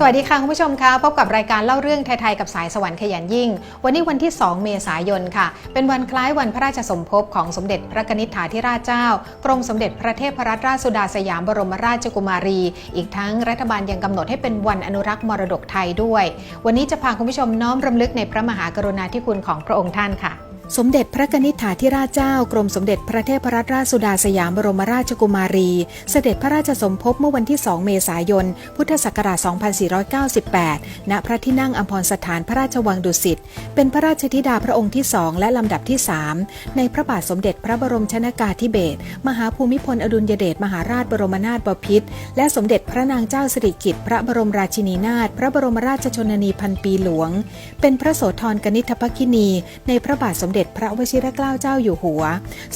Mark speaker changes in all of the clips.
Speaker 1: สวัสดีค่ะคุณผู้ชมคะพบกับรายการเล่าเรื่องไทย ๆ กับสายสวรรค์ขยันยิ่ง วันนี้วันที่ 2 เมษายนค่ะ เป็นวันคล้ายวันพระราชสมภพของสมเด็จพระนิษฐาธิราชเจ้า กรมสมเด็จพระเทพรัตนราชสุดาสยามบรมราชกุมารี อีกทั้งรัฐบาลยังกำหนดให้เป็นวันอนุรักษ์มรดกไทยด้วย วันนี้จะพาคุณผู้ชมน้อมรำลึกในพระมหากรุณาธิคุณของพระองค์ท่านค่ะ สมเด็จพระกนิษฐาธิราชเจ้ากรมสมเด็จพระเทพรัตนราชสุดาสยามบรมราชกุมารี เสด็จพระราชสมภพเมื่อวันที่ 2 เมษายน พุทธศักราช 2498 ณ พระที่นั่งอัมพรสถานพระราชวังดุสิต เป็นพระราชธิดาพระองค์ที่สองและลำดับที่ 3 ในพระบาทสมเด็จพระบรมชนากาธิเบศรมหาภูมิพลอดุลยเดชมหาราชบรมนาถบพิตรและสมเด็จพระนางเจ้าสิริกิติ์พระบรมราชินีนาถพระบรมราชชนนีพันปีหลวง เป็นพระโสธรกนิษฐภคินี ในพระบาทสมเด็จพระวชิรเกล้าเจ้าอยู่หัว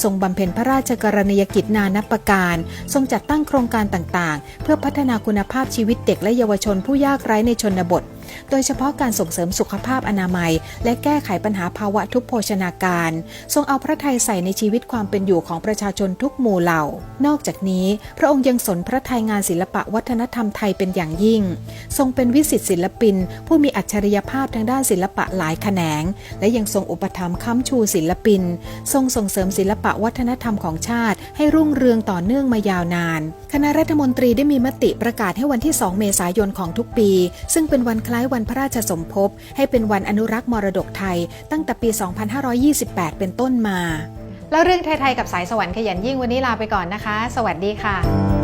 Speaker 1: ทรงบำเพ็ญพระราชกรณียกิจนานับประการ ทรงจัดตั้งโครงการต่างๆ เพื่อพัฒนาคุณภาพชีวิตเด็กและเยาวชนผู้ยากไร้ในชนบท โดยเฉพาะการส่งเสริมสุขภาพอนามัย และแก้ไขปัญหาภาวะทุพโภชนาการ ทรงเอาพระทัยใส่ในชีวิตความเป็นอยู่ของประชาชนทุกหมู่เหล่า นอกจากนี้ พระองค์ยังสนพระทัยงานศิลปะวัฒนธรรมไทยเป็นอย่างยิ่ง ทรงเป็นวิสิตศิลปิน ผู้มีอัจฉริยภาพทางด้านศิลปะหลายแขนง และยังทรงอุปถัมภ์ค้ำชูศิลปิน ทรงส่งเสริมศิลปะวัฒนธรรมของชาติ ให้รุ่งเรืองต่อเนื่องมายาวนาน คณะรัฐมนตรีได้มีมติประกาศให้วันที่ 2 เมษายนของทุกปี ซึ่งเป็นวันคล้ายายวันพระราชสมภพให้เป็นวันอนุรักษ์มรดกไทย ตั้งแต่ปี 2528 เป็นต้นมา แล้วเรื่องไทย ๆ กับสายสวรรค์ขยันยิ่งวันนี้ลาไปก่อนนะคะ สวัสดีค่ะ